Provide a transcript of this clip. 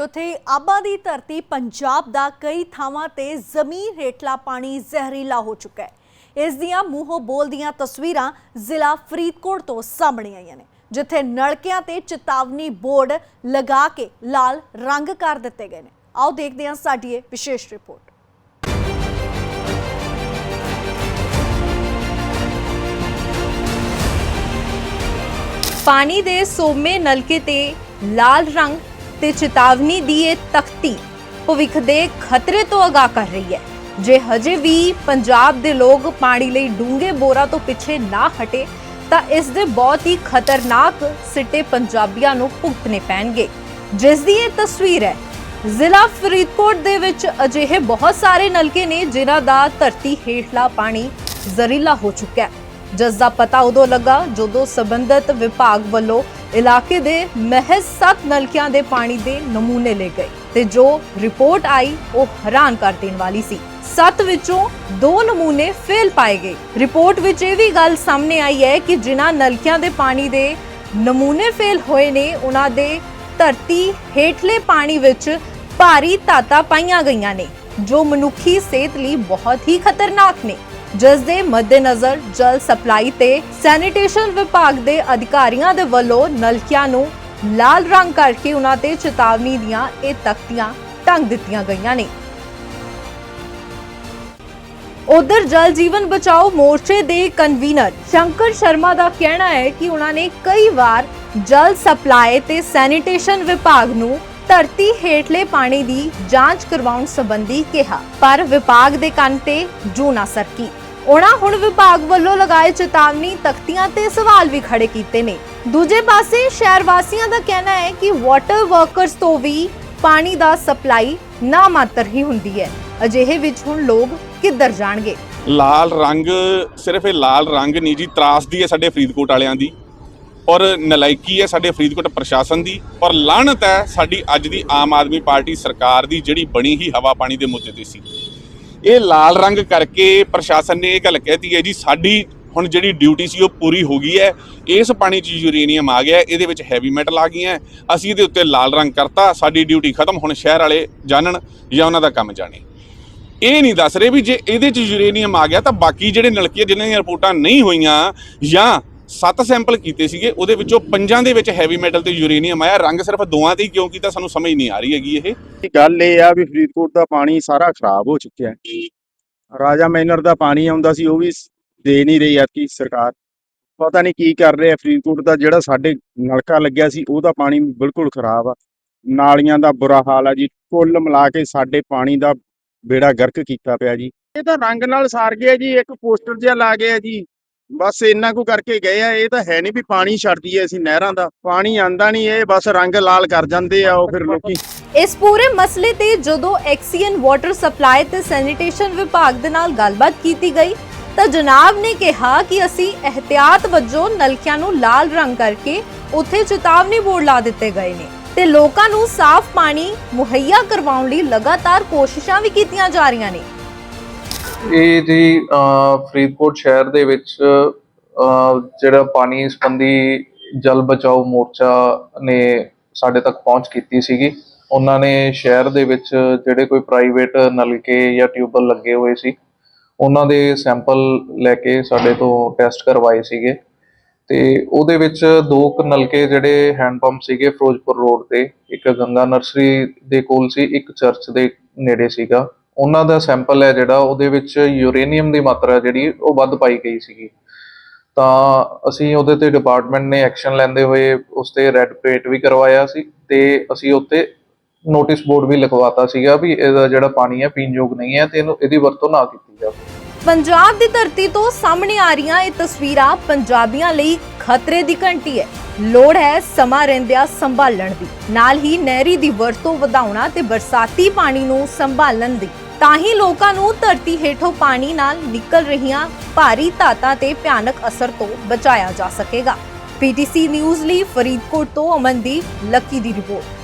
ਉੱਥੇ ਆਬਾ ਦੀ ਧਰਤੀ ਪੰਜਾਬ ਦਾ ਕਈ ਥਾਵਾਂ ਤੇ ਜ਼ਮੀਨ ਹੇਠਲਾ ਪਾਣੀ ਜ਼ਹਿਰੀਲਾ ਹੋ ਚੁੱਕਾ ਹੈ। ਇਸ ਦੀਆਂ ਮੂੰਹੋਂ ਬੋਲਦੀਆਂ ਤਸਵੀਰਾਂ ਜ਼ਿਲ੍ਹਾ ਫਰੀਦਕੋਟ ਤੋਂ ਸਾਹਮਣੇ ਆਈਆਂ ਨੇ, ਜਿੱਥੇ ਨਲਕਿਆਂ ਤੇ ਚੇਤਾਵਨੀ ਬੋਰਡ ਲਗਾ ਕੇ ਲਾਲ ਰੰਗ ਕਰ ਦਿੱਤੇ ਗਏ ਨੇ। ਆਓ ਦੇਖਦੇ ਹਾਂ ਸਾਡੀ ਇਹ ਵਿਸ਼ੇਸ਼ ਰਿਪੋਰਟ। ਪਾਣੀ ਦੇ ਸੋਮੇ ਨਲਕੇ ਤੇ ਲਾਲ ਰੰਗ ਤੇ ਚੇਤਾਵਨੀ ਦੀ ਇਹ ਤਖਤੀ ਭਵਿੱਖ ਦੇ ਖਤਰੇ ਤੋਂ ਅਗਾਹ ਕਰ ਰਹੀ ਹੈ। ਜੇ ਹਜੇ ਵੀ ਪੰਜਾਬ ਦੇ ਲੋਕ ਪਾਣੀ ਲਈ ਡੂੰਘੇ ਬੋਰਾਂ ਤੋਂ ਪਿੱਛੇ ਨਾ ਹਟੇ, ਤਾਂ ਇਸ ਦੇ ਬਹੁਤ ਹੀ ਖਤਰਨਾਕ ਸਿੱਟੇ ਪੰਜਾਬੀਆਂ ਨੂੰ ਭੁਗਤਣੇ ਪੈਣਗੇ। ਜਿਸ ਦੀ ਇਹ ਤਸਵੀਰ ਹੈ, ਜ਼ਿਲ੍ਹਾ ਫਰੀਦਕੋਟ ਦੇ ਵਿੱਚ ਅਜਿਹੇ ਬਹੁਤ ਸਾਰੇ ਨਲਕੇ ਨੇ ਜਿਨ੍ਹਾਂ ਦਾ ਧਰਤੀ ਹੇਠਲਾ ਪਾਣੀ ਜ਼ਹਿਰੀਲਾ ਹੋ ਚੁੱਕਾ ਹੈ। ਜਿਸ ਦਾ ਪਤਾ ਉਦੋਂ ਲੱਗਾ ਜਦੋਂ ਸਬੰਧਤ ਵਿਭਾਗ ਵੱਲੋਂ ਇਲਾਕੇ ਦੇ ਮਹਿਜ਼ 7 ਨਲਕਿਆਂ ਦੇ ਪਾਣੀ ਦੇ ਨਮੂਨੇ ਲਏ ਗਏ ਤੇ ਜੋ ਰਿਪੋਰਟ ਆਈ, ਉਹ ਹੈਰਾਨ ਕਰ ਦੇਣ ਵਾਲੀ ਸੀ। 7 ਵਿੱਚੋਂ 2 ਨਮੂਨੇ ਫੇਲ ਪਾਏ ਗਏ। ਰਿਪੋਰਟ ਵਿੱਚ ਇਹ ਵੀ ਗੱਲ ਸਾਹਮਣੇ ਆਈ ਹੈ ਕਿ ਜਿਨ੍ਹਾਂ ਨਲਕਿਆਂ ਦੇ ਪਾਣੀ ਦੇ ਨਮੂਨੇ ਫੇਲ ਹੋਏ ਨੇ, ਉਹਨਾਂ ਦੇ ਧਰਤੀ ਹੇਠਲੇ ਪਾਣੀ ਵਿੱਚ ਭਾਰੀ ਧਾਤਾਂ ਪਾਈਆਂ ਗਈਆਂ ਨੇ, ਜੋ ਮਨੁੱਖੀ ਸਿਹਤ ਲਈ ਬਹੁਤ ਹੀ ਖਤਰਨਾਕ ਨੇ। ਜਿਸ ਦੇ ਮੱਦੇਨਜ਼ਰ ਜਲ ਸਪਲਾਈ ਤੇ ਸੈਨੀਟੇਸ਼ਨ ਵਿਭਾਗ ਦੇ ਅਧਿਕਾਰੀਆਂ ਦੇ ਵੱਲੋਂ ਨਲਕਿਆਂ ਨੂੰ ਲਾਲ ਰੰਗ ਕਰਕੇ ਉਹਨਾਂ ਤੇ ਚੇਤਾਵਨੀ ਦੀਆਂ ਇਹ ਤਖਤੀਆਂ ਟੰਗ ਦਿੱਤੀਆਂ ਗਈਆਂ ਨੇ। ਉਧਰ ਜਲ ਜੀਵਨ ਬਚਾਓ ਮੋਰਚੇ ਦੇ ਕਨਵੀਨਰ ਸ਼ੰਕਰ ਸ਼ਰਮਾ ਦਾ ਕਹਿਣਾ ਹੈ ਕਿ ਉਹਨਾਂ ਨੇ ਕਈ ਵਾਰ ਜਲ ਸਪਲਾਈ ਤੇ ਸੈਨੀਟੇਸ਼ਨ ਵਿਭਾਗ ਨੂੰ ਧਰਤੀ ਹੇਠਲੇ ਪਾਣੀ ਦੀ ਜਾਂਚ ਕਰਵਾਉਣ ਸੰਬੰਧੀ ਕਿਹਾ, ਪਰ ਵਿਭਾਗ ਦੇ ਕੰਨ ਤੇ ਜੂ ਨਾ ਸਰਕੀ। ਉਹਨਾਂ ਹੁਣ ਵਿਭਾਗ ਵੱਲੋਂ ਲਗਾਏ ਚੇਤਾਵਨੀ ਤਖਤੀਆਂ ਤੇ ਸਵਾਲ ਵੀ ਖੜੇ ਕੀਤੇ ਨੇ। ਦੂਜੇ ਪਾਸੇ ਸ਼ਹਿਰ ਵਾਸੀਆਂ ਦਾ ਕਹਿਣਾ ਹੈ ਕਿ ਵਾਟਰ ਵਰਕਰਸ ਤੋਂ ਵੀ ਪਾਣੀ ਦਾ ਸਪਲਾਈ ਨਾ ਮਾਤਰ ਹੀ ਹੁੰਦੀ ਹੈ। ਅਜਿਹੇ ਵਿੱਚ ਹੁਣ ਲੋਕ ਕਿੱਧਰ ਜਾਣਗੇ? ਲਾਲ ਰੰਗ, ਸਿਰਫ ਇਹ ਲਾਲ ਰੰਗ ਨਹੀਂ ਜੀ ਤਰਾਸਦੀ ਹੈ ਸਾਡੇ ਫਰੀਦਕੋਟ ਵਾਲਿਆਂ ਦੀ। ਔਰ ਨਲਾਇਕੀ ਹੈ ਸਾਡੇ ਫਰੀਦਕੋਟ ਪ੍ਰਸ਼ਾਸਨ ਦੀ। ਔਰ ਲਾਹਨਤ ਹੈ ਸਾਡੀ ਅੱਜ ਦੀ ਆਮ ਆਦਮੀ ਪਾਰਟੀ ਸਰਕਾਰ ਦੀ, ਜਿਹੜੀ ਬਣੀ ਹੀ ਹਵਾ ਪਾਣੀ ਦੇ ਮੁੱਦੇ ਤੇ ਸੀ। ਇਹ ਲਾਲ ਰੰਗ ਕਰਕੇ ਪ੍ਰਸ਼ਾਸਨ ਨੇ ਇਹ ਗੱਲ ਕਹਿਤੀ ਹੈ ਜੀ, ਸਾਡੀ ਹੁਣ ਜਿਹੜੀ ਡਿਊਟੀ ਸੀ ਉਹ ਪੂਰੀ ਹੋ ਗਈ ਹੈ। ਇਸ ਪਾਣੀ 'ਚ ਯੂਰੇਨੀਅਮ ਆ ਗਿਆ, ਇਹਦੇ ਵਿੱਚ ਹੈਵੀ ਮੈਟਲ ਆ ਗਈਆਂ। ਅਸੀਂ ਇਹਦੇ ਉੱਤੇ ਲਾਲ ਰੰਗ ਕਰਤਾ, ਸਾਡੀ ਡਿਊਟੀ ਖਤਮ, ਹੁਣ ਸ਼ਹਿਰ ਵਾਲੇ ਜਾਣਨ ਜਾਂ ਉਹਨਾਂ ਦਾ ਕੰਮ ਜਾਣੇ। ਇਹ ਨਹੀਂ ਦੱਸ ਰਹੇ ਵੀ ਜੇ ਇਹਦੇ ਚ ਯੂਰੇਨੀਅਮ ਆ ਗਿਆ ਤਾਂ ਬਾਕੀ ਜਿਹੜੇ ਨਲਕੇ ਜਿਨ੍ਹਾਂ ਦੀਆਂ ਰਿਪੋਰਟਾਂ ਨਹੀਂ ਹੋਈਆਂ ਜਾਂ ਸੱਤ ਸੈਂਪਲ ਕੀਤੇ ਸੀਗੇ ਉਹਦੇ ਵਿੱਚੋਂ ਪੰਜਾਂ ਦੇ ਵਿੱਚ ਹੈਵੀ ਮੈਟਲ ਤੇ ਯੂਰੇਨੀਅਮ ਆਇਆ। ਰੰਗ ਸਿਰਫ ਦੋਆਂ ਤੇ ਹੀ ਕਿਉਂ ਕੀਤਾ ਸਾਨੂੰ ਸਮਝ ਨਹੀਂ ਆ ਰਹੀ ਹੈਗੀ ਇਹ। ਗੱਲ ਇਹ ਆ ਵੀ ਫਰੀਦਕੋਟ ਦਾ ਪਾਣੀ ਸਾਰਾ ਖਰਾਬ ਹੋ ਚੁੱਕਿਆ। ਹੈ ਰਾਜਾ ਮੈਨਰ ਦਾ ਪਾਣੀ ਆਉਂਦਾ ਸੀ ਉਹ ਵੀ ਦੇ ਨਹੀਂ ਰਹੀ ਐਤਕੀ ਸਰਕਾਰ। ਪਤਾ ਨਹੀਂ ਕੀ ਕਰ ਰਿਹਾ ਫਰੀਦਕੋਟ ਦਾ ਜਿਹੜਾ ਸਾਡੇ ਨਲਕਾ ਲੱਗਿਆ ਸੀ ਉਹਦਾ ਪਾਣੀ ਬਿਲਕੁਲ ਖਰਾਬ ਆ। ਨਾਲੀਆਂ ਦਾ ਬੁਰਾ ਹਾਲ ਆ ਜੀ। ਕੁੱਲ ਮਿਲਾ ਕੇ ਸਾਡੇ ਪਾਣੀ ਦਾ ਬੇੜਾ ਗਰਕ ਕੀਤਾ ਪਿਆ ਜੀ। ਇਹ ਤਾਂ ਰੰਗ ਨਾਲ ਸਾਰ ਗਿਆ ਜੀ ਇੱਕ ਪੋਸਟਰ ਜਿਹਾ ਲਾ ਗਿਆ ਜੀ। ਬਸ ਇੰਨਾ ਕੁ ਕਰਕੇ ਗਏ ਆ, ਇਹ ਤਾਂ ਹੈ ਨਹੀਂ ਵੀ ਪਾਣੀ ਛੱਡ ਦਈਏ ਅਸੀਂ ਨਹਿਰਾਂ ਦਾ, ਪਾਣੀ ਆਂਦਾ ਨਹੀਂ ਇਹ, ਬਸ ਰੰਗ ਲਾਲ ਕਰ ਜਾਂਦੇ ਆ ਉਹ ਫਿਰ ਲੋਕੀ। ਇਸ ਪੂਰੇ ਮਸਲੇ ਤੇ ਜਦੋਂ ਐਕਸੀਅਨ ਵਾਟਰ ਸਪਲਾਈ ਤੇ ਸੈਨੀਟੇਸ਼ਨ ਵਿਭਾਗ ਦੇ ਨਾਲ ਗੱਲਬਾਤ ਕੀਤੀ ਗਈ, ਤਾਂ ਜਨਾਬ ਨੇ ਕਿਹਾ ਕਿ ਅਸੀਂ ਅਹਤਿਆਤ ਵਜੋਂ ਨਲਕਿਆਂ ਨੂੰ ਲਾਲ ਰੰਗ ਕਰਕੇ ਉੱਥੇ ਚੇਤਾਵਨੀ ਬੋਰਡ ਲਾ ਦਿੱਤੇ ਗਏ ਨੇ ਤੇ ਲੋਕਾਂ ਨੂੰ ਸਾਫ਼ ਪਾਣੀ ਮੁਹੱਈਆ ਕਰਵਾਉਣ ਲਈ ਲਗਾਤਾਰ ਕੋਸ਼ਿਸ਼ਾਂ ਵੀ ਕੀਤੀਆਂ ਜਾ ਰਹੀਆਂ ਨੇ। ਇਹ ਜੀ ਫਰੀਦਕੋਟ ਸ਼ਹਿਰ ਦੇ ਵਿੱਚ ਜਿਹੜਾ ਪਾਣੀ ਸੰਬੰਧੀ ਜਲ ਬਚਾਓ ਮੋਰਚਾ ਨੇ ਸਾਡੇ ਤੱਕ ਪਹੁੰਚ ਕੀਤੀ ਸੀਗੀ। ਉਹਨਾਂ ਨੇ ਸ਼ਹਿਰ ਦੇ ਵਿੱਚ ਜਿਹੜੇ ਕੋਈ ਪ੍ਰਾਈਵੇਟ ਨਲਕੇ ਜਾਂ ਟਿਊਬਲ ਲੱਗੇ ਹੋਏ ਸੀ, ਉਹਨਾਂ ਦੇ ਸੈਂਪਲ ਲੈ ਕੇ ਸਾਡੇ ਤੋਂ ਟੈਸਟ ਕਰਵਾਏ ਸੀਗੇ। ਤੇ ਉਹਦੇ ਵਿੱਚ ਦੋ ਕੁ ਨਲਕੇ ਜਿਹੜੇ ਹੈਂਡ ਪੰਪ ਸੀਗੇ ਫਿਰੋਜ਼ਪੁਰ ਰੋਡ ਤੇ, ਇੱਕ ਗੰਗਾ ਨਰਸਰੀ ਦੇ ਕੋਲ ਸੀ, ਇੱਕ ਚਰਚ ਦੇ ਨੇੜੇ ਸੀਗਾ। ਉਹਨਾਂ ਦਾ ਸੈਂਪਲ ਹੈ ਜਿਹੜਾ, ਉਹਦੇ ਵਿੱਚ ਯੂਰੇਨੀਅਮ ਦੀ ਮਾਤਰਾ ਜਿਹੜੀ, ਉਹ ਵੱਧ ਪਾਈ ਗਈ ਸੀਗੀ। ਤਾਂ ਅਸੀਂ ਉਹਦੇ ਤੇ ਡਿਪਾਰਟਮੈਂਟ ਨੇ ਐਕਸ਼ਨ ਲੈਂਦੇ ਹੋਏ ਉਸ ਤੇ ਰੈੱਡ ਪੇਟ ਵੀ ਕਰਵਾਇਆ ਸੀ ਤੇ ਅਸੀਂ ਉੱਤੇ ਨੋਟਿਸ ਬੋਰਡ ਵੀ ਲਿਖਵਾਤਾ ਸੀਗਾ ਵੀ ਇਹਦਾ ਜਿਹੜਾ ਪਾਣੀ ਹੈ ਪੀਣ ਯੋਗ ਨਹੀਂ ਹੈ ਤੇ ਇਹਨੂੰ, ਇਹਦੀ ਵਰਤੋਂ ਨਾ ਕੀਤੀ ਜਾਵੇ। ਪੰਜਾਬ ਦੀ ਧਰਤੀ ਤੋਂ ਸਾਹਮਣੇ ਆ ਰਹੀਆਂ ਇਹ ਤਸਵੀਰਾਂ ਪੰਜਾਬੀਆਂ ਲਈ ਖਤਰੇ ਦੀ ਘੰਟੀ ਹੈ। ਲੋੜ ਹੈ ਸਮਾਂ ਰਹਿੰਦਿਆਂ ਸੰਭਾਲਣ ਦੀ। ਨਾਲ ਹੀ ਨਹਿਰੀ ਦੀ ਵਰਤੋਂ ਵਧਾਉਣਾ ਤੇ ਬਰਸਾਤੀ ਪਾਣੀ ਨੂੰ ਸੰਭਾਲਣ ਦੀ। ਤਾਂ ਹੀ ਲੋਕਾਂ ਨੂੰ ਧਰਤੀ ਹੇਠੋਂ ਪਾਣੀ ਨਾਲ ਨਿਕਲ ਰਹੀਆਂ ਭਾਰੀ ਧਾਤਾਂ ਤੇ ਭਿਆਨਕ ਅਸਰ ਤੋਂ ਬਚਾਇਆ ਜਾ ਸਕੇਗਾ। ਪੀਟੀਸੀ ਨਿਊਜ਼ ਲਈ ਫਰੀਦਕੋਟ ਤੋਂ ਅਮਨਦੀਪ ਲੱਕੀ ਦੀ ਰਿਪੋਰਟ।